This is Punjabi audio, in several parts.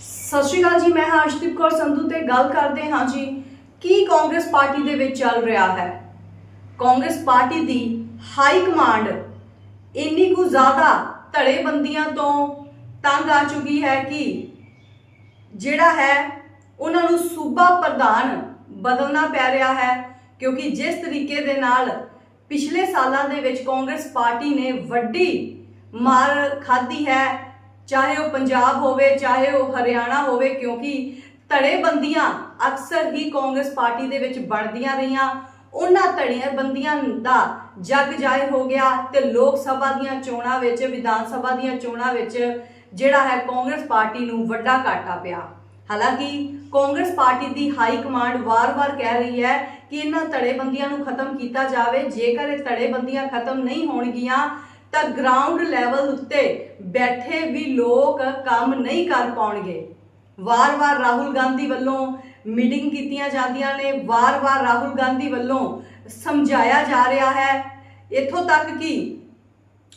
ਸਤਿ ਸ਼੍ਰੀ ਅਕਾਲ ਜੀ, ਮੈਂ ਹਾਂ ਅਰਸ਼ਦੀਪ ਕੌਰ ਸੰਧੂ ਤੇ ਗੱਲ ਕਰਦੇ ਹਾਂ ਜੀ, ਕੀ ਕਾਂਗਰਸ ਪਾਰਟੀ ਦੇ ਵਿੱਚ ਚੱਲ ਰਿਹਾ ਹੈ? ਕਾਂਗਰਸ ਪਾਰਟੀ ਦੀ ਹਾਈ ਕਮਾਂਡ ਇੰਨੀ ਕੁ ਜ਼ਿਆਦਾ ਧੜੇਬੰਦੀਆਂ ਤੋਂ ਤੰਗ ਆ ਚੁੱਕੀ ਹੈ ਕਿ ਜਿਹੜਾ ਹੈ, ਉਹਨਾਂ ਨੂੰ ਸੂਬਾ ਪ੍ਰਧਾਨ ਬਦਲਣਾ ਪੈ ਰਿਹਾ ਹੈ, ਕਿਉਂਕਿ ਜਿਸ ਤਰੀਕੇ ਦੇ ਨਾਲ ਪਿਛਲੇ ਸਾਲਾਂ ਦੇ ਵਿੱਚ ਕਾਂਗਰਸ ਪਾਰਟੀ ਨੇ ਵੱਡੀ ਮਾਰ ਖਾਧੀ ਹੈ ਚਾਹੇ ਉਹ ਪੰਜਾਬ ਹੋਵੇ, ਚਾਹੇ ਉਹ ਹਰਿਆਣਾ ਹੋਵੇ, ਕਿਉਂਕਿ ਧੜੇਬੰਦੀਆਂ ਅਕਸਰ ਹੀ ਕਾਂਗਰਸ ਪਾਰਟੀ ਦੇ ਵਿੱਚ ਬਣਦੀਆਂ ਰਹੀਆਂ। ਉਹਨਾਂ ਧੜੇਬੰਦੀਆਂ ਦਾ ਜਗ ਜਾਹਿਰ ਹੋ ਗਿਆ ਤੇ ਲੋਕ ਸਭਾ ਦੀਆਂ ਚੋਣਾਂ ਵਿੱਚ, ਵਿਧਾਨ ਸਭਾ ਦੀਆਂ ਚੋਣਾਂ ਵਿੱਚ ਜਿਹੜਾ ਹੈ ਕਾਂਗਰਸ ਪਾਰਟੀ ਨੂੰ ਵੱਡਾ ਘਾਟਾ ਪਿਆ। ਹਾਲਾਂਕਿ ਕਾਂਗਰਸ ਪਾਰਟੀ ਦੀ ਹਾਈ ਕਮਾਂਡ ਵਾਰ-ਵਾਰ ਕਹਿ ਰਹੀ ਹੈ ਕਿ ਇਹਨਾਂ ਧੜੇਬੰਦੀਆਂ ਨੂੰ ਖਤਮ ਕੀਤਾ ਜਾਵੇ। ਜੇਕਰ ਇਹ ਧੜੇਬੰਦੀਆਂ ਖਤਮ ਨਹੀਂ ਹੋਣਗੀਆਂ ਤਾਂ ਗਰਾਊਂਡ ਲੈਵਲ ਉੱਤੇ ਬੈਠੇ ਵੀ ਲੋਕ ਕੰਮ ਨਹੀਂ ਕਰ ਪਾਉਣਗੇ। ਵਾਰ-ਵਾਰ ਰਾਹੁਲ ਗਾਂਧੀ ਵੱਲੋਂ ਮੀਟਿੰਗ ਕੀਤੀਆਂ ਜਾਂਦੀਆਂ ਨੇ, ਵਾਰ-ਵਾਰ ਰਾਹੁਲ ਗਾਂਧੀ ਵੱਲੋਂ ਸਮਝਾਇਆ ਜਾ ਰਿਹਾ ਹੈ। ਇੱਥੋਂ ਤੱਕ ਕਿ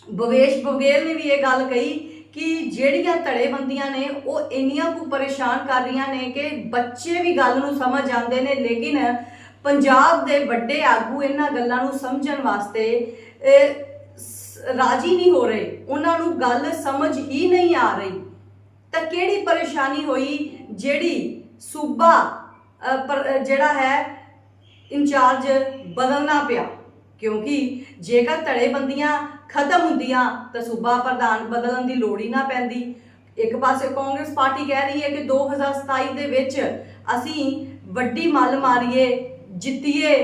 ਭਵੇਸ਼ ਬਗੇਲ ਨੇ ਵੀ ਇਹ ਗੱਲ ਕਹੀ ਕਿ ਜਿਹੜੀਆਂ ਧੜੇਬੰਦੀਆਂ ਨੇ, ਉਹ ਇੰਨੀਆਂ ਕੁ ਪਰੇਸ਼ਾਨ ਕਰ ਰਹੀਆਂ ਨੇ ਕਿ ਬੱਚੇ ਵੀ ਗੱਲ ਨੂੰ ਸਮਝ ਜਾਂਦੇ ਨੇ, ਲੇਕਿਨ ਪੰਜਾਬ ਦੇ ਵੱਡੇ ਆਗੂ ਇਹਨਾਂ ਗੱਲਾਂ ਨੂੰ ਸਮਝਣ ਵਾਸਤੇ ਰਾਜੀ ਨਹੀਂ ਹੋ ਰਹੇ। ਉਹਨਾਂ ਨੂੰ ਗੱਲ ਸਮਝ ਹੀ ਨਹੀਂ ਆ ਰਹੀ। ਤਾਂ ਕਿਹੜੀ ਪਰੇਸ਼ਾਨੀ ਹੋਈ ਜਿਹੜੀ ਸੂਬਾ ਅ, ਜਿਹੜਾ ਹੈ ਇੰਚਾਰਜ ਬਦਲਣਾ ਪਿਆ? ਕਿਉਂਕਿ ਜੇਕਰ ਧੜੇਬੰਦੀਆਂ ਖਤਮ ਹੁੰਦੀਆਂ ਤਾਂ ਸੂਬਾ ਪ੍ਰਧਾਨ ਬਦਲਣ ਦੀ ਲੋੜ ਹੀ ਨਾ ਪੈਂਦੀ। ਇੱਕ ਪਾਸੇ ਕਾਂਗਰਸ ਪਾਰਟੀ ਕਹਿ ਰਹੀ ਹੈ ਕਿ 2027 ਦੇ ਵਿੱਚ ਅਸੀਂ ਵੱਡੀ ਮੱਲ ਮਾਰੀਏ ਜਿੱਤੀਏ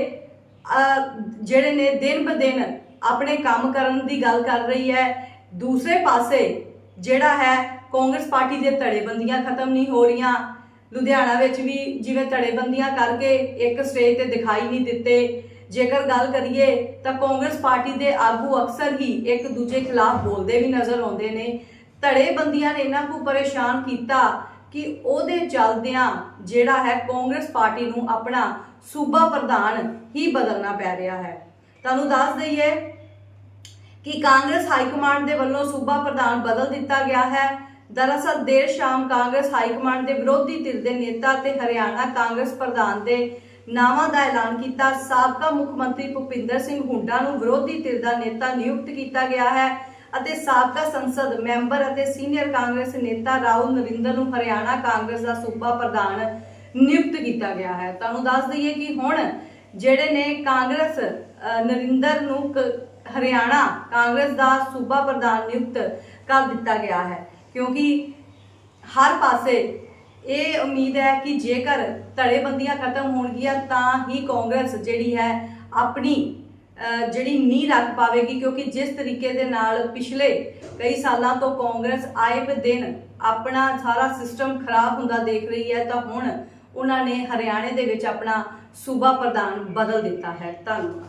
ਜਿਹੜੇ ਨੇ ਦਿਨ ਬ ਦਿਨ ਆਪਣੇ ਕੰਮ ਕਰਨ ਦੀ ਗੱਲ ਕਰ ਰਹੀ ਹੈ। ਦੂਸਰੇ ਪਾਸੇ ਜਿਹੜਾ ਹੈ, ਕਾਂਗਰਸ ਪਾਰਟੀ ਦੇ ਧੜੇਬੰਦੀਆਂ ਖਤਮ ਨਹੀਂ ਹੋ ਰਹੀਆਂ। ਲੁਧਿਆਣਾ ਵਿੱਚ ਵੀ ਜਿਵੇਂ ਧੜੇਬੰਦੀਆਂ ਕਰਕੇ ਇੱਕ ਸਟੇਜ ਤੇ ਦਿਖਾਈ ਨਹੀਂ ਦਿੱਤੇ। ਜੇਕਰ ਗੱਲ ਕਰੀਏ ਤਾਂ ਕਾਂਗਰਸ ਪਾਰਟੀ ਦੇ ਆਗੂ ਅਕਸਰ ਹੀ ਇੱਕ ਦੂਜੇ ਖਿਲਾਫ ਬੋਲਦੇ ਵੀ ਨਜ਼ਰ ਆਉਂਦੇ ਨੇ। ਧੜੇਬੰਦੀਆਂ ਨੇ ਇਹਨਾਂ ਨੂੰ ਪਰੇਸ਼ਾਨ ਕੀਤਾ ਕਿ ਉਹਦੇ ਚੱਲਦਿਆਂ ਜਿਹੜਾ ਹੈ ਕਾਂਗਰਸ ਪਾਰਟੀ ਨੂੰ ਆਪਣਾ ਸੂਬਾ ਪ੍ਰਧਾਨ ਹੀ ਬਦਲਣਾ ਪੈ ਰਿਹਾ ਹੈ। ਤੁਹਾਨੂੰ ਦੱਸ ਦਈਏ ਕਿ ਕਾਂਗਰਸ ਹਾਈ ਕਮਾਂਡ ਦੇ ਵੱਲੋਂ ਸੂਬਾ ਪ੍ਰਧਾਨ ਬਦਲ ਦਿੱਤਾ ਗਿਆ ਹੈ। ਦਰਅਸਲ, ਦੇਰ ਸ਼ਾਮ ਕਾਂਗਰਸ ਹਾਈ ਕਮਾਂਡ ਦੇ ਵਿਰੋਧੀ ਧਿਰ ਦੇ ਨੇਤਾ ਤੇ ਹਰਿਆਣਾ ਕਾਂਗਰਸ ਪ੍ਰਧਾਨ ਦੇ ਨਾਵਾਂ ਦਾ ਐਲਾਨ ਕੀਤਾ। ਸਾਬਕਾ ਮੁੱਖ ਮੰਤਰੀ ਭੁਪਿੰਦਰ ਸਿੰਘ ਹੁੰਡਾ ਨੂੰ ਵਿਰੋਧੀ ਧਿਰ ਦਾ ਨੇਤਾ ਨਿਯੁਕਤ ਕੀਤਾ ਗਿਆ ਹੈ ਅਤੇ ਸਾਬਕਾ ਸੰਸਦ ਮੈਂਬਰ ਅਤੇ ਸੀਨੀਅਰ ਕਾਂਗਰਸ ਨੇਤਾ ਰਾਹੁਲ ਨਰਿੰਦਰ ਨੂੰ ਹਰਿਆਣਾ ਕਾਂਗਰਸ ਦਾ ਸੂਬਾ ਪ੍ਰਧਾਨ ਨਿਯੁਕਤ ਕੀਤਾ ਗਿਆ ਹੈ। ਤੁਹਾਨੂੰ ਦੱਸ ਦਈਏ ਕਿ ਹੁਣ ਜਿਹੜੇ ਨੇ ਕਾਂਗਰਸ ਨਰਿੰਦਰ ਨੂੰ ਕ- ਹਰਿਆਣਾ ਕਾਂਗਰਸ ਦਾ ਸੂਬਾ ਪ੍ਰਧਾਨ ਨਿਯੁਕਤ ਕਰ ਦਿੱਤਾ ਗਿਆ ਹੈ। ਕਿਉਂਕਿ ਹਰ ਪਾਸੇ ਇਹ ਉਮੀਦ ਹੈ ਕਿ ਜੇਕਰ ਧੜੇਬੰਦੀਆਂ ਖਤਮ ਹੋਣਗੀਆਂ, ਤਾਂ ਹੀ ਕਾਂਗਰਸ ਜਿਹੜੀ ਹੈ ਆਪਣੀ ਜਿਹੜੀ ਨੀਂਹ ਰੱਖ ਪਾਵੇਗੀ। ਕਿਉਂਕਿ ਜਿਸ ਤਰੀਕੇ ਦੇ ਨਾਲ ਪਿਛਲੇ ਕਈ ਸਾਲਾਂ ਤੋਂ ਕਾਂਗਰਸ ਆਏ ਬ ਦਿਨ ਆਪਣਾ ਸਾਰਾ ਸਿਸਟਮ ਖਰਾਬ ਹੁੰਦਾ ਦੇਖ ਰਹੀ ਹੈ, ਤਾਂ ਹੁਣ ਉਹਨਾਂ ਨੇ ਹਰਿਆਣੇ ਦੇ ਵਿੱਚ ਆਪਣਾ ਸੂਬਾ ਪ੍ਰਧਾਨ ਬਦਲ ਦਿੱਤਾ ਹੈ। ਧੰਨਵਾਦ।